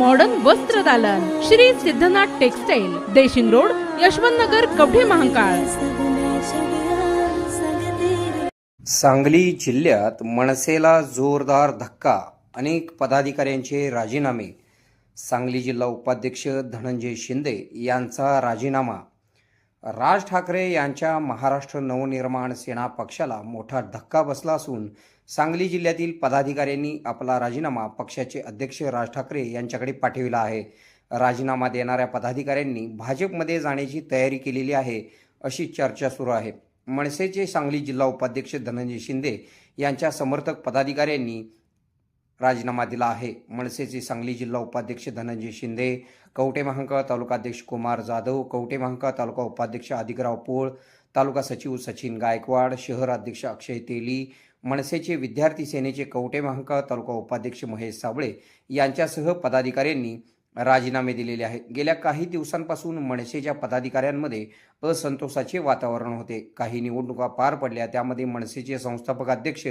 Modern वस्त्र दालन. Shri Siddhanath textile Deshing road Yashwant Nagar Kavathe Mahakal. Sangli जिल्ह्यात मनसेला जोरदार धक्का अनेक पदाधिकाऱ्यांचे राजीनामे. सांगली जिल्हा उपाध्यक्ष धनंजय शिंदे यांचा राजीनामा. राज ठाकरे यांच्या महाराष्ट्र नवनिर्माण सेना पक्षाला मोठा धक्का बसला असून सांगली जिल्ह्यातील पदाधिकाऱ्यांनी आपला राजीनामा पक्षाचे अध्यक्ष राज ठाकरे यांच्याकडे पाठविला आहे. राजीनामा देणाऱ्या पदाधिकाऱ्यांनी भाजपमध्ये जाण्याची तयारी केलेली आहे अशी चर्चा सुरू आहे. मनसेचे सांगली जिल्हा उपाध्यक्ष धनंजय शिंदे यांच्या समर्थक पदाधिकाऱ्यांनी राजीनामा दिला आहे. मनसेचे सांगली जिल्हा उपाध्यक्ष धनंजय शिंदे कवटे महांकाळ तालुकाध्यक्ष कुमार जाधव कवटे महांकाळ तालुका उपाध्यक्ष अधिकराव पोळ तालुका सचिव सचिन गायकवाड शहर अध्यक्ष अक्षय तेली मनसेचे विद्यार्थी सेनेचे कवटे महांकाळ तालुका उपाध्यक्ष महेश साबळे यांच्यासह पदाधिकाऱ्यांनी राजीनामे दिलेले आहेत. गेल्या काही दिवसांपासून मनसेच्या पदाधिकाऱ्यांमध्ये असंतोषाचे वातावरण होते. काही निवडणुका पार पडल्या त्यामध्ये मनसेचे संस्थापक अध्यक्ष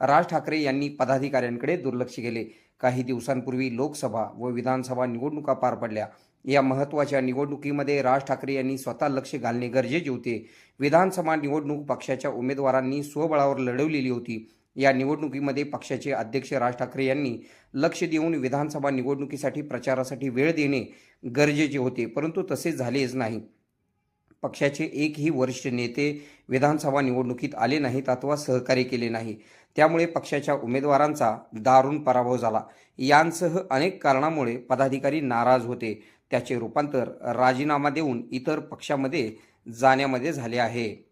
राज ठाकरे यांनी पदाधिकाऱ्यांकडे दुर्लक्ष केले. काही दिवसांपूर्वी लोकसभा व विधानसभा निवडणुका पार पडल्या. या महत्त्वाच्या निवडणुकीमध्ये राज ठाकरे यांनी स्वतः लक्ष घालणे गरजेचे होते. विधानसभा निवडणूक पक्षाच्या उमेदवारांनी स्वबळावर लढवलेली होती. या निवडणुकीमध्ये पक्षाचे अध्यक्ष राज ठाकरे यांनी लक्ष देऊन विधानसभा निवडणुकीसाठी प्रचारासाठी वेळ देणे गरजेचे होते परंतु तसे झालेच नाही. पक्षाचे एकही वरिष्ठ नेते विधानसभा निवडणुकीत आले नाहीत अथवा सहकार्य केले नाही. त्यामुळे पक्षाच्या उमेदवारांचा दारुण पराभव झाला. यांसह अनेक कारणामुळे पदाधिकारी नाराज होते. त्याचे रूपांतर राजीनामा देऊन इतर पक्षामध्ये जाण्यामध्ये झाले आहे.